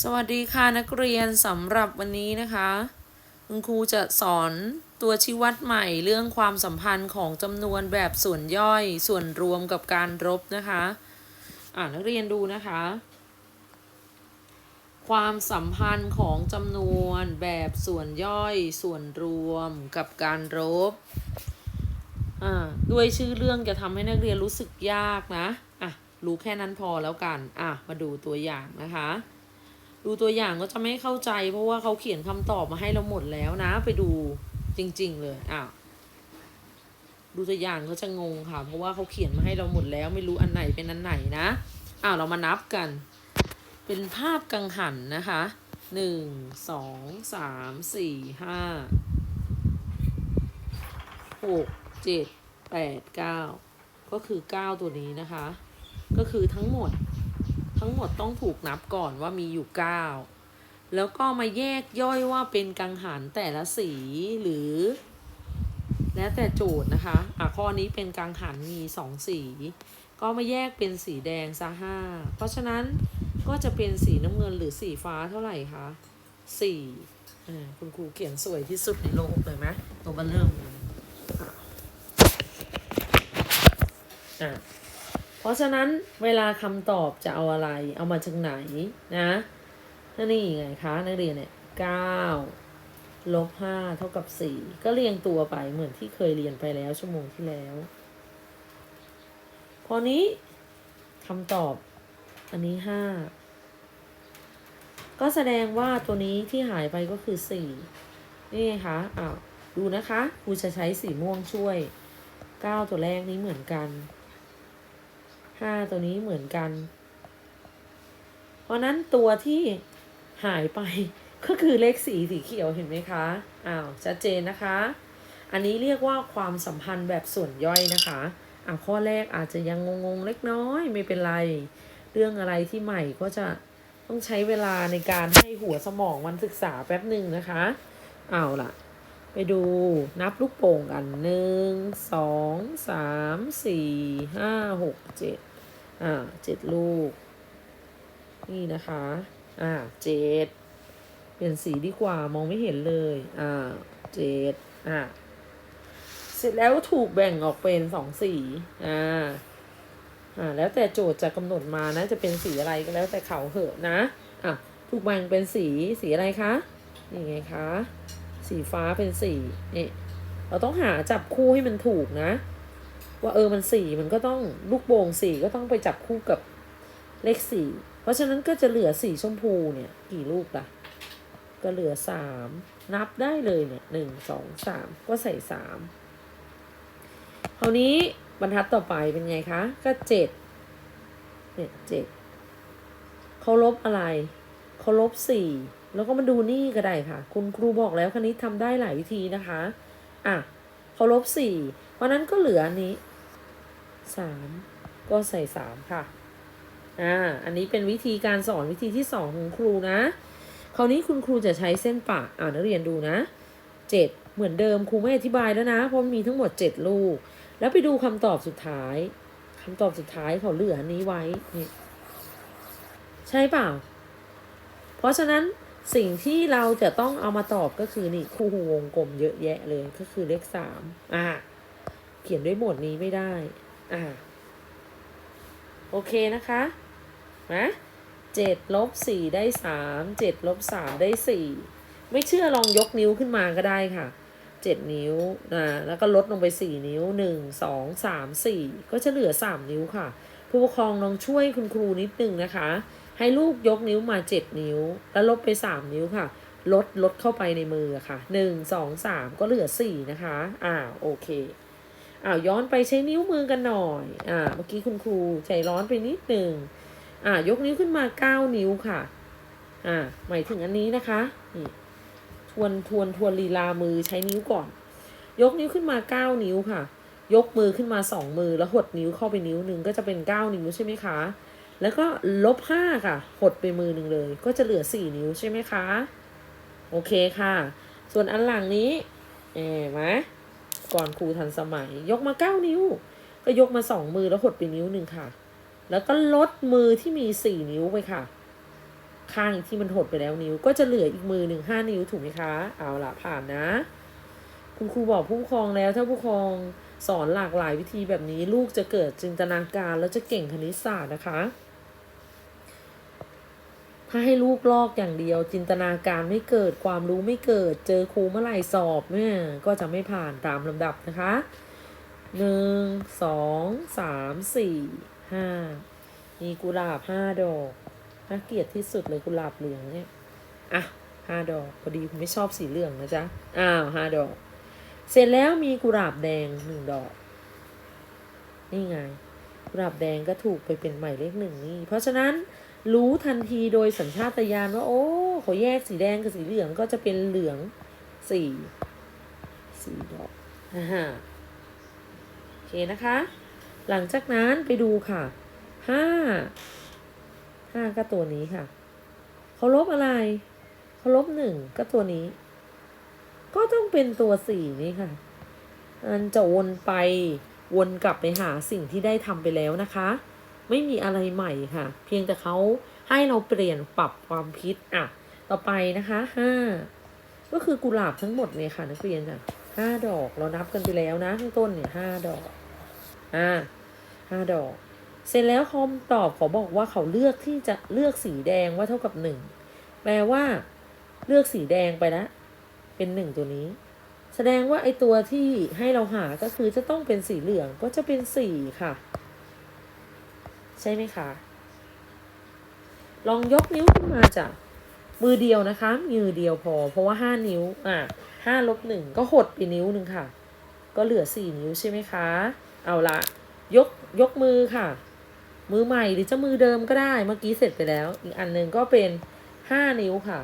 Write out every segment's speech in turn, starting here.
สวัสดีค่ะนักเรียนสำหรับวันนี้นะคะคุณครูจะสอนตัวชี้วัดใหม่เรื่องความสัมพันธ์ของจำนวนแบบส่วนย่อยส่วนรวมกับการลบนะคะอ่านักเรียนดูนะคะ ความสัมพันธ์ของจำนวนแบบส่วนย่อยส่วนรวมกับการลบอ่าด้วยชื่อเรื่องจะทำให้นักเรียนรู้สึกยากนะอะรู้แค่นั้นพอแล้วกันอะมาดูตัวอย่างนะคะ ดูตัวอย่างก็จะไม่เข้าใจ เพราะว่าเขาเขียนคำตอบมาให้เราหมดแล้วนะ ไปดูจริง ๆ เลยอ้าวดูตัวอย่างก็จะงงค่ะ เพราะว่าเขาเขียนมาให้เราหมดแล้ว ไม่รู้อันไหนเป็นอันไหนนะอ้าวเรามานับกัน เป็นภาพกังหันนะคะหนึ่งสองสามสี่ห้าหกเจ็ดแปดเก้าก็คือเก้าตัวนี้นะคะ ก็คือทั้งหมด ทั้งหมดต้องถูกนับก่อนว่ามีอยู่ 9 แล้วก็มาแยกย่อยว่าเป็นกังหันแต่ละสีหรือ แล้วแต่โจทย์นะคะอะข้อนี้เป็นกังหันมี 2 สี ก็มาแยกเป็นสีแดงซะห้าเพราะฉะนั้นก็จะเป็นสีน้ำเงินหรือสีฟ้าเท่าไหร่คะสี่อ่าคุณครูเขียนสวยที่สุดในโลกเลยไหมตัวบันเริ่มอะ เพราะฉะนั้นเวลาคำตอบจะเอาอะไร เอามาจากไหนนะนั่นนี่ไงคะนักเรียนเนี่ยเก้าลบห้าเท่ากับสี่ก็เรียงตัวไปเหมือนที่เคยเรียนไปแล้วชั่วโมงที่แล้ว พอนี้คำตอบอันนี้ห้าก็แสดงว่าตัวนี้ที่หายไปก็คือสี่นี่ไงคะอ้าวดูนะคะครูจะใช้สีม่วงช่วยเก้าตัวแรกนี้เหมือนกัน ห้าตัวนี้เหมือนกัน เพราะนั้นตัวที่หายไปก็คือเลขสีสีเขียวเห็นไหมคะ อ้าวชัดเจนนะคะ อันนี้เรียกว่าความสัมพันธ์แบบส่วนย่อยนะคะ อะข้อแรกอาจจะยังงงๆเล็กน้อยไม่เป็นไร เรื่องอะไรที่ใหม่ก็จะต้องใช้เวลาในการให้หัวสมองมันศึกษาแป๊บหนึ่งนะคะ เอาล่ะ ไปดูนับลูกโป่งกันหนึ่งสองสามสี่ห้าหกเจ็ด อ่าเจ็ดลูก นี่นะคะ อ่าเจ็ดเปลี่ยนสีดีกว่ามองไม่เห็นเลย อ่าเจ็ดอ่าเสร็จแล้วถูกแบ่งออกเป็นสองสีอ่าอ่าแล้วแต่โจทย์จะกำหนดมานะ จะเป็นสีอะไรก็แล้วแต่เขาเหอะนะอะถูกแบ่งเป็นสีสีอะไรคะนี่ไงคะ สีฟ้าเป็นสีนี่เราต้องหาจับคู่ให้มันถูกนะ ว่าเออมันสี่มันก็ต้องลูกโป่งสี่ก็ต้องไปจับคู่กับเลขสี่เพราะฉะนั้นก็จะเหลือสี่ชมพูเนี่ย กี่ลูกล่ะ ก็เหลือสามนับได้เลยเนี่ยหนึ่งสองสามก็ใส่สามคราวนี้บรรทัดต่อไปเป็นไงคะ ก็เจ็ดเนี่ยเจ็ดเขาลบอะไรเขาลบสี่แล้วก็มาดูนี่ก็ได้ค่ะ คุณครูบอกแล้วคณิตทำได้หลายวิธีนะคะ อะเขาลบสี่เพราะนั้นก็เหลืออันนี้ สามก็ใส่สามค่ะ อ่า อันนี้เป็นวิธีการสอนวิธีที่สองของครูนะ คราวนี้คุณครูจะใช้เส้นปะอ่านักเรียนดูนะเจ็ดเหมือนเดิมครูไม่อธิบายแล้วนะ เพราะมีทั้งหมดเจ็ดลูก แล้วไปดูคำตอบสุดท้าย คำตอบสุดท้ายเขาเหลืออันนี้ไว้นี่ใช่เปล่า เพราะฉะนั้นสิ่งที่เราจะต้องเอามาตอบก็คือนี่คู่หูวงกลมเยอะแยะเลยก็คือเลขสามอ่าเขียนด้วยหมวดนี้ไม่ได้ อ่าโอเคนะคะนะเจ็ดลบสี่ได้สามเจ็ดลบสามได้สี่ไม่เชื่อลองยกนิ้วขึ้นมาก็ได้ค่ะเจ็ดนิ้วนะแล้วก็ลดลงไปสี่นิ้วหนึ่งสองสามสี่ก็จะเหลือสามนิ้วค่ะ ผู้ปกครองลองช่วยคุณครูนิดนึงนะคะ ให้ลูกยกนิ้วมาเจ็ดนิ้ว แล้วลบไปสามนิ้วค่ะ ลดลดเข้าไปในมือค่ะหนึ่งสองสามก็เหลือสี่นะคะ อ่าโอเค อ้าวย้อนไปใช้นิ้วมือกันหน่อย อ่า เมื่อกี้คุณครูใจร้อนไปนิดหนึ่งอ่า ยกนิ้วขึ้นมาเก้านิ้วค่ะ อ่า หมายถึงอันนี้นะคะนี่ทวนทวนทวนลีลามือใช้นิ้วก่อน ยกนิ้วขึ้นมาเก้านิ้วค่ะ ยกมือขึ้นมาสองมือแล้วหดนิ้วเข้าไปนิ้วหนึ่งก็จะเป็นเก้านิ้วใช่ไหมคะ แล้วก็ลบห้าค่ะ หดไปมือหนึ่งเลย ก็จะเหลือสี่นิ้วใช่ไหมคะ โอเคค่ะ ส่วนอันหลังนี้ เอ๋ไหม ก่อนครูทันสมัย ยกมาเก้านิ้ว ก็ยกมาสองมือแล้วหดไปนิ้วหนึ่งค่ะ แล้วก็ลดมือที่มีสี่นิ้วไปค่ะ ข้างอีกที่มันหดไปแล้วนิ้ว ก็จะเหลืออีกมือหนึ่งห้านิ้วถูกไหมคะ เอาละผ่านนะ คุณครูบอกผู้ปกครองแล้ว ถ้าผู้ปกครองสอนหลากหลายวิธีแบบนี้ลูกจะเกิดจินตนาการแล้วจะเก่งคณิตศาสตร์นะคะ ถ้าให้ลูกลอกอย่างเดียว จินตนาการไม่เกิดความรู้ไม่เกิด เจอครูเมื่อไหร่สอบเนี่ยก็จะไม่ผ่านตามลำดับนะคะหนึ่งสองสามสี่ห้ามีกุหลาบห้าดอกน่าเกลียดที่สุดเลยกุหลาบเหลืองเนี่ยอะห้าดอกพอดีคุณไม่ชอบสีเหลืองนะจ๊ะอ้าวห้าดอก เสร็จแล้วมีกุหลาบแดงหนึ่งดอก นี่ไงกุหลาบแดงก็ถูกไปเป็นหมายเลขหนึ่งนี่เพราะฉะนั้น รู้ทันทีโดยสัญชาตญาณว่า โอ้เขาแยกสีแดงกับสีเหลืองก็จะเป็นเหลืองสี่สี่ดอกอ่าฮะโอเคนะคะ หลังจากนั้นไปดูค่ะห้าห้าก็ตัวนี้ค่ะเขาลบอะไรเขาลบหนึ่งก็ตัวนี้ ก็ต้องเป็นตัวสี่นี่ค่ะมันจะวนไปวนกลับไปหาสิ่งที่ได้ทำไปแล้วนะคะ ไม่มีอะไรใหม่ค่ะ เพียงแต่เขาให้เราเปลี่ยนปรับความคิดอะ ต่อไปนะคะห้าก็คือกุหลาบทั้งหมดเนี่ยค่ะนักเรียนค่ะห้าดอกเรานับกันไปแล้วนะข้างต้นเนี่ยห้าดอกอ่าห้าดอก เสร็จแล้วคอมตอบขาบอกว่าเขาเลือกที่จะเลือกสีแดงว่าเท่ากับหนึ่งแปลว่า เลือกสีแดงไปแล้วเป็นหนึ่งตัวนี้ แสดงว่าไอตัวที่ให้เราหาก็คือจะต้องเป็นสีเหลืองก็จะเป็นสี่ค่ะ ใช่ไหมคะ ลองยกนิ้วขึ้นมาจากมือเดียวนะคะ มือเดียวพอ เพราะว่าห้านิ้ว อะห้าลบหนึ่งก็หดไปนิ้วหนึ่งค่ะ ก็เหลือสี่นิ้วใช่ไหมคะ เอาละยกยกมือค่ะ มือใหม่หรือจะมือเดิมก็ได้ เมื่อกี้เสร็จไปแล้ว อีกอันหนึ่งก็เป็นห้านิ้วค่ะ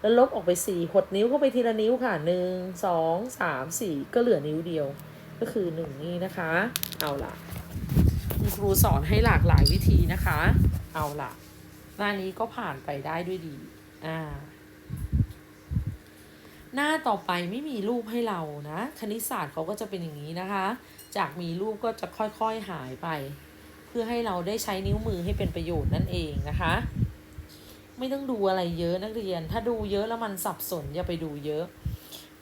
แล้วลบออกไปสี่หดนิ้วเข้าไปทีละนิ้วค่ะหนึ่งสองสามสี่ก็เหลือนิ้วเดียว ก็คือหนึ่งนี่นะคะ เอาละ คุณครูสอนให้หลากหลายวิธีนะคะ เอาละหน้านี้ก็ผ่านไปได้ด้วยดี อ่า หน้าต่อไปไม่มีรูปให้เรานะ คณิตศาสตร์เขาก็จะเป็นอย่างนี้นะคะ จากมีรูปก็จะค่อยๆหายไป เพื่อให้เราได้ใช้นิ้วมือให้เป็นประโยชน์นั่นเองนะคะ ไม่ต้องดูอะไรเยอะนักเรียน ถ้าดูเยอะแล้วมันสับสนอย่าไปดูเยอะ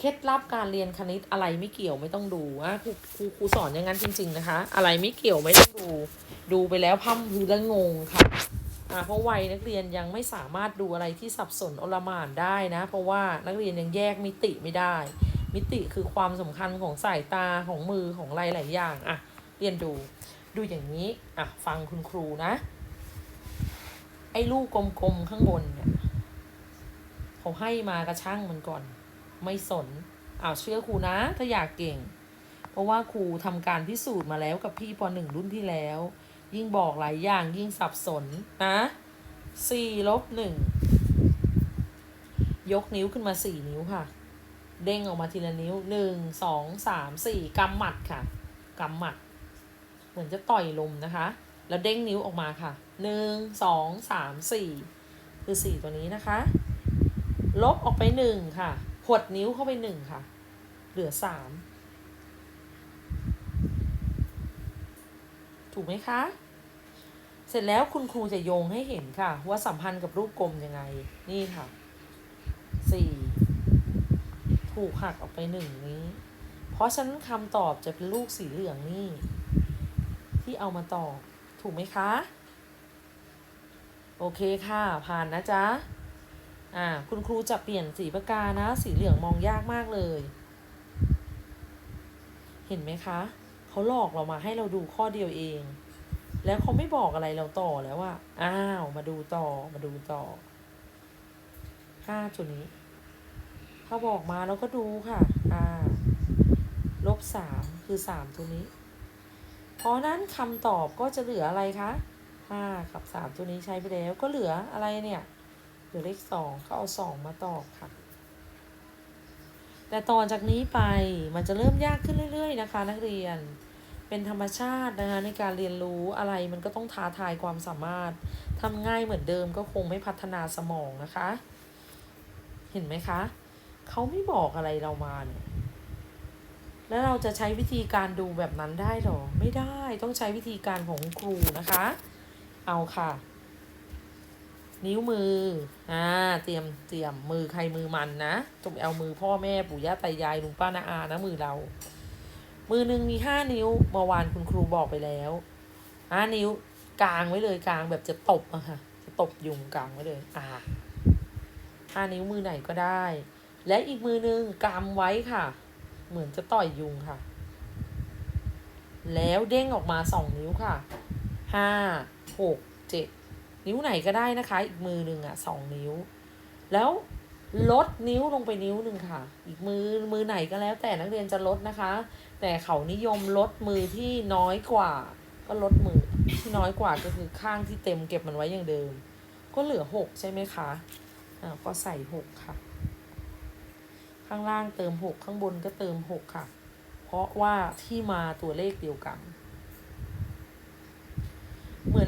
เคล็ดลับการเรียนคณิตอะไรไม่เกี่ยวไม่ต้องดูอะครูครูครูสอนอย่างนั้นจริง ๆ นะคะ อะไรไม่เกี่ยวไม่ต้องดู ดูไปแล้วพั่มพือแล้วงงค่ะอ่าเพราะวัยนักเรียนยังไม่สามารถดูอะไรที่สับสนโอลหม่านได้นะ เพราะว่านักเรียนยังแยกมิติไม่ได้ มิติคือความสำคัญของสายตาของมือของอะไรหลายอย่างอะเรียนดูดูอย่างนี้อะฟังคุณครูนะ ไอ้ลูกกลมๆข้างบนเนี่ยเขาให้มากระช่างมันก่อน ไม่สนเอาเชื่อครูนะ ถ้าอยากเก่ง เพราะว่าครูทำการพิสูจน์มาแล้วกับพี่ปหนึ่งรุ่นที่แล้ว ยิ่งบอกหลายอย่างยิ่งสับสนนะสี่ลบหนึ่งยกนิ้วขึ้นมาสี่นิ้วค่ะ เด้งออกมาทีละนิ้วหนึ่งสองสามสี่กำหมัดค่ะกำหมัด เหมือนจะต่อยลมนะคะ แล้วเด้งนิ้วออกมาค่ะหนึ่งสองสามสี่คือสี่ตัวนี้นะคะ ลบออกไปหนึ่งค่ะ ดนิ้วเข้าไปหนึ่งค่ะ เหลือสามถูกไหมคะ เสร็จแล้วคุณครูจะโยงให้เห็นค่ะ ว่าสัมพันธ์กับรูปกลมยังไง นี่ค่ะสี่ถูกหักออกไปหนึ่งนี้ เพราะฉะนั้นคำตอบจะเป็นลูกสีเหลืองนี่ ที่เอามาตอบ ถูกไหมคะ โอเคค่ะ ผ่านนะจ๊ะ อ่าคุณครูจะเปลี่ยนสีปากกานะ สีเหลืองมองยากมากเลย เห็นไหมคะ เขาหลอกเรามาให้เราดูข้อเดียวเอง แล้วเขาไม่บอกอะไรเราต่อแล้วว่าอ้าวมาดูต่อมาดูต่อห้าตัวนี้ถ้าบอกมาเราก็ดูค่ะอ่าลบสามคือสามตัวนี้ เพราะนั้นคำตอบก็จะเหลืออะไรคะห้ากับสามตัวนี้ใช้ไปแล้วก็เหลืออะไรเนี่ย เหลือเลขสองก็เอาสองมาตอบค่ะ แต่ต่อจากนี้ไปมันจะเริ่มยากขึ้นเรื่อย ๆ นะคะ นักเรียนเป็นธรรมชาตินะคะในการเรียนรู้อะไรมันก็ต้องท้าทายความสามารถทำง่ายเหมือนเดิมก็คงไม่พัฒนาสมองนะคะ เห็นไหมคะเขาไม่บอกอะไรเรามาเนี่ยแล้วเราจะใช้วิธีการดูแบบนั้นได้หรอ ไม่ได้ต้องใช้วิธีการของครูนะคะ เอาค่ะ นิ้วมือ อ่า เตรียม เตรียม มือใครมือมันนะจงเอามือพ่อแม่ปู่ย่าตายายลุงป้านาอานะมือเรา มือหนึ่งมีห้านิ้ว เมื่อวานคุณครูบอกไปแล้วห้านิ้วกลางไว้เลยกลางแบบจะตบอะค่ะ จะตบยุงกลางไว้เลย อ่าห้านิ้วมือไหนก็ได้ และอีกมือหนึ่งกำไว้ค่ะ เหมือนจะต่อยยุงค่ะ แล้วเด้งออกมาสองนิ้วค่ะ ห้า หก เจ็ด นิ้วไหนก็ได้นะคะ อีกมือหนึ่งอะสองนิ้ว แล้วลดนิ้วลงไปนิ้วหนึ่งค่ะ อีกมือมือไหนก็แล้ว แต่นักเรียนจะลดนะคะ แต่เขานิยมลดมือที่น้อยกว่า ก็ลดมือที่น้อยกว่าก็คือข้างที่เต็มเก็บมันไว้อย่างเดิม ก็เหลือหกใช่ไหมคะอ่าก็ใส่หกค่ะ ข้างล่างเติมหกข้างบนก็เติมหกค่ะ เพราะว่าที่มาตัวเลขเดียวกัน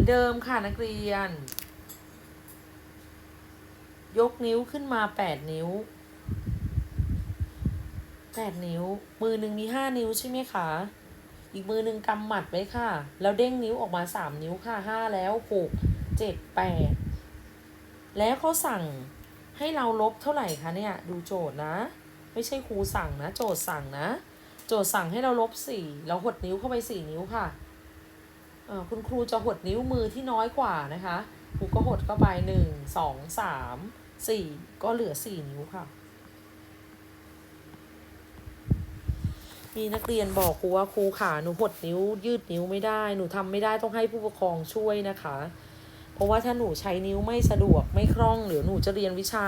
อนเดิมค่ะนักเรียน ยกนิ้วขึ้นมาแปดนิ้วแปดนิ้ว มือหนึ่งมีห้านิ้วใช่ไหมคะ อีกมือหนึ่งกำหมัดไว้ค่ะ แล้วเด้งนิ้วออกมาสามนิ้วค่ะห้าแล้วหกเจ็ดแปดแล้วเขาสั่งให้เราลบเท่าไหร่คะเนี่ย ดูโจทย์นะ ไม่ใช่ครูสั่งนะ โจทย์สั่งนะ โจทย์สั่งให้เราลบสี่เราหดนิ้วเข้าไปสี่นิ้วค่ะ คุณครูจะหดนิ้วมือที่น้อยกว่านะคะครูก็หดเข้าไปหนึ่งสองสามสี่ก็เหลือสี่นิ้วค่ะ มีนักเรียนบอกครูว่าครูขาหนูหดนิ้ว ยืดนิ้วไม่ได้ หนูทำไม่ได้ต้องให้ผู้ปกครองช่วยนะคะ เพราะว่าถ้าหนูใช้นิ้วไม่สะดวกไม่คล่องหรือหนูจะเรียนวิชา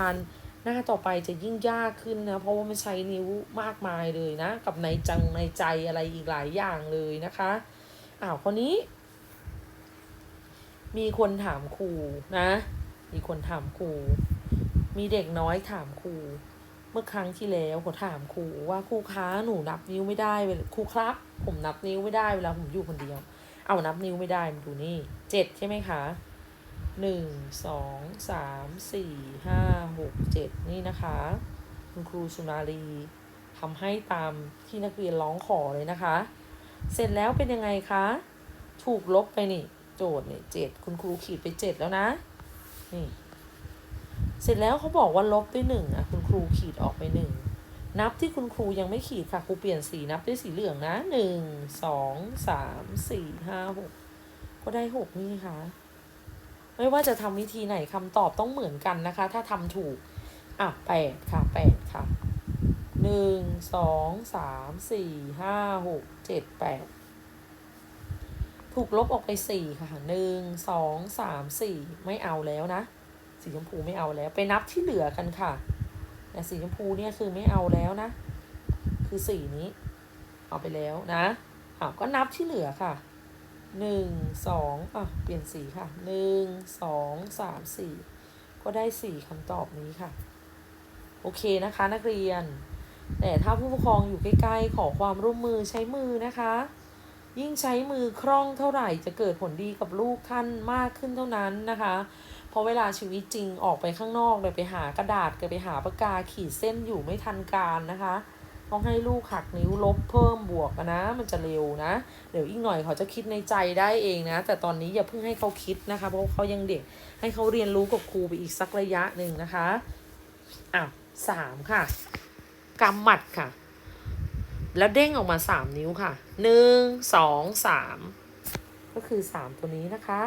หน้าต่อไปจะยิ่งยากขึ้นนะเพราะว่ามันใช้นิ้วมากมายเลยนะ กับในจังในใจอะไรอีกหลายอย่างเลยนะคะอ้าวคนนี้ มีคนถามครูนะ มีคนถามครู มีเด็กน้อยถามครู เมื่อครั้งที่แล้วเขาถามครูว่าครูคะหนูนับนิ้วไม่ได้เลาครูครับ ผมนับนิ้วไม่ได้เวลาผมอยู่คนเดียว เอานับนิ้วไม่ได้มาดูนี่เจ็ดใช่ไหมคะหนึ่งสองสามสี่ห้าหกเจ็ดนี่นะคะ คุณครูสุนารีทำให้ตามที่นักเรียนร้องขอเลยนะคะ เสร็จแล้วเป็นยังไงคะ ถูกลบไปนี่ โจทย์เนี่ยเจ็ดคุณครูขีดไปเจ็ดแล้วนะนี่เสร็จแล้วเขาบอกว่าลบด้วยหนึ่งอะคุณครูขีดออกไปหนึ่งนับที่คุณครูยังไม่ขีดค่ะครูเปลี่ยนสีนับด้วยสีเหลืองนะหนึ่งสองสามสี่ห้าหกก็ได้หกนี่ค่ะไม่ว่าจะทำวิธีไหนคำตอบต้องเหมือนกันนะคะ ถ้าทำถูก อะแปดค่ะแปดค่ะหนึ่งสองสามสี่ห้าหกเจ็ดแปด ถูกลบออกไปสี่ค่ะหนึ่งสองสามสี่ไม่เอาแล้วนะ สีชมพูไม่เอาแล้ว ไปนับที่เหลือกันค่ะแต่สีชมพูเนี่ยคือไม่เอาแล้วนะ คือสีนี้ เอาไปแล้วนะอะก็นับที่เหลือค่ะหนึ่งสองอะเปลี่ยนสีค่ะหนึ่งสองสามสี่ก็ได้สี่คำตอบนี้ค่ะ โอเคนะคะนักเรียน แต่ถ้าผู้ปกครองอยู่ใกล้ๆ ขอความร่วมมือใช้มือนะคะ ยิ่งใช้มือคล่องเท่าไหร่จะเกิดผลดีกับลูกท่านมากขึ้นเท่านั้นนะคะเพราะเวลาชีวิตจริงออกไปข้างนอกเลยไปหากระดาษกับไปหาปากกาขีดเส้นอยู่ไม่ทันการนะคะ ต้องให้ลูกหักนิ้วลบเพิ่มบวกนะ มันจะเร็วนะ เดี๋ยวอีกหน่อยเขาจะคิดในใจได้เองนะ แต่ตอนนี้อย่าเพิ่งให้เขาคิดนะคะ เพราะเขายังเด็กให้เขาเรียนรู้กับครูไปอีกสักระยะหนึ่งนะคะอะสามค่ะกำหมัดค่ะ แล้วเด้งออกมาสามนิ้วค่ะ หนึ่งสองสามก็คือสามตัวนี้นะคะ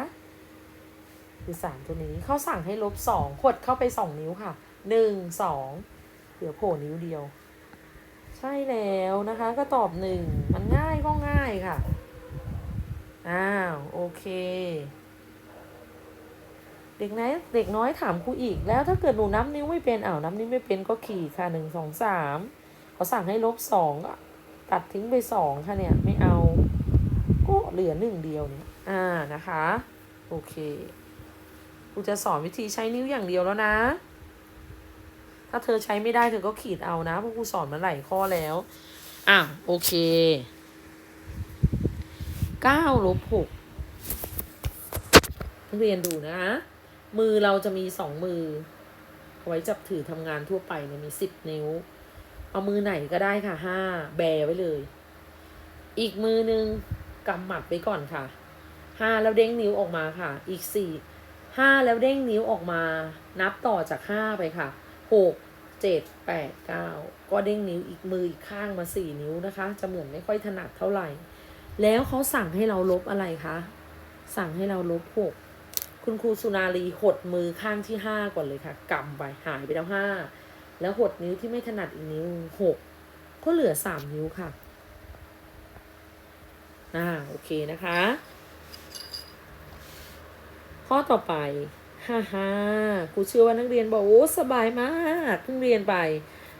คือสามตัวนี้เขาสั่งให้ลบสองกดเข้าไปสองนิ้วค่ะหนึ่งสองเหลือโผล่นิ้วเดียว ใช่แล้วนะคะ ก็ตอบหนึ่งมันง่ายก็ง่ายค่ะ อ้าว โอเค เด็กน้อยเด็กน้อยถามครูอีกแล้วถ้าเกิดหนูนับนิ้วไม่เป็นอ้าวนับนิ้วไม่เป็นก็ขีดค่ะหนึ่งสองสามเขาสั่งให้ลบสองก็ ตัดทิ้งไปสองค่ะเนี่ย ไม่เอา ก็เหลือหนึ่งเดียวเนี่ย อ่านะคะ โอเคครูจะสอนวิธีใช้นิ้วอย่างเดียวแล้วนะ ถ้าเธอใช้ไม่ได้เธอก็ขีดเอานะเพราะครูสอนมาหลายข้อแล้ว อะโอเคเก้าลบหกนักเรียนดูนะ มือเราจะมีสองมือเอาไว้จับถือทำงานทั่วไปเนี่ยมีสิบนิ้ว เอามือไหนก็ได้ค่ะห้าแบไว้เลย อีกมือหนึ่งกำหมัดไว้ก่อนค่ะห้าแล้วเด้งนิ้วออกมาค่ะ อีกสี่ห้าแล้วเด้งนิ้วออกมา นับต่อจากห้าไปค่ะหกเจ็ดแปดเก้าก็เด้งนิ้วอีกมืออีกข้างมาสี่นิ้วนะคะ จะเหมือนไม่ค่อยถนัดเท่าไหร่ แล้วเขาสั่งให้เราลบอะไรคะสั่งให้เราลบหกคุณครูสุนารีหดมือข้างที่ห้าก่อนเลยค่ะกำไปหายไปแล้วห้า แล้วหดนิ้วที่ไม่ถนัดอีกนิ้วหกก็เหลือสามนิ้วค่ะ อ่า โอเคนะคะ ข้อต่อไป ฮ่าฮ่าครูเชื่อว่านักเรียนบอกโอ้สบายมากเพิ่งเรียนไป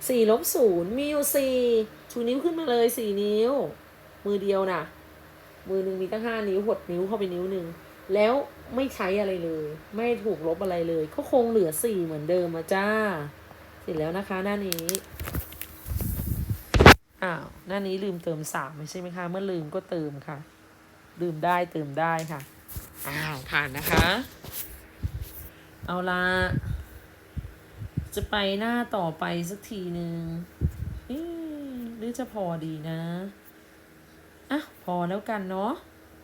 สี่ลบศูนย์มีอยู่สี่ชูนิ้วขึ้นมาเลยสี่นิ้ว มือเดียวนะมือหนึ่งมีตั้งห้านิ้วหดนิ้วเข้าไปนิ้วหนึ่งแล้วไม่ใช้อะไรเลย ไม่ถูกลบอะไรเลย ก็คงเหลือสี่เหมือนเดิมมาจ้า ร็จแล้วนะคะ หน้านี้อ้าวหน้านี้ลืมเติมสามไม่ใช่ไหมคะ เมื่อลืมก็เติมค่ะ ลืมได้เติมได้ค่ะอ้าวผ่านนะคะ เอาละจะไปหน้าต่อไปสักทีหนึ่งหรือจะพอดีนะอะพอแล้วกันเนาะ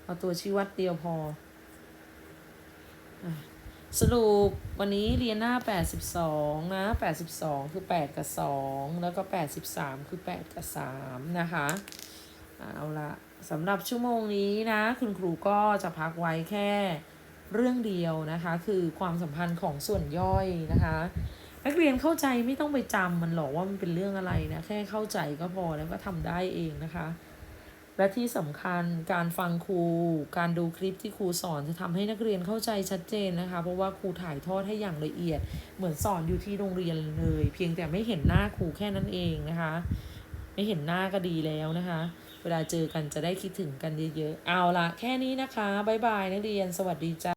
เอาตัวชี้วัดเดียวพออะ สรุปวันนี้เรียนหน้า 82 นะ 82 คือ 8 กับ 2 แล้วก็ 83 คือ 8 กับ 3 นะคะ เอาละสำหรับชั่วโมงนี้นะ คุณครูก็จะพักไว้แค่เรื่องเดียวนะคะ คือความสัมพันธ์ของส่วนย่อยนะคะ นักเรียนเข้าใจไม่ต้องไปจำมันหรอกว่ามันเป็นเรื่องอะไรนะ แค่เข้าใจก็พอแล้วก็ทำได้เองนะคะ และที่สำคัญการฟังครู การดูคลิปที่ครูสอนจะทำให้นักเรียนเข้าใจชัดเจนนะคะ เพราะว่าครูถ่ายทอดให้อย่างละเอียด เหมือนสอนอยู่ที่โรงเรียนเลย เพียงแต่ไม่เห็นหน้าครูแค่นั้นเองนะคะ ไม่เห็นหน้าก็ดีแล้วนะคะ เวลาเจอกันจะได้คิดถึงกันเยอะๆ เอาละแค่นี้นะคะ บ๊ายบายนักเรียน สวัสดีจ้า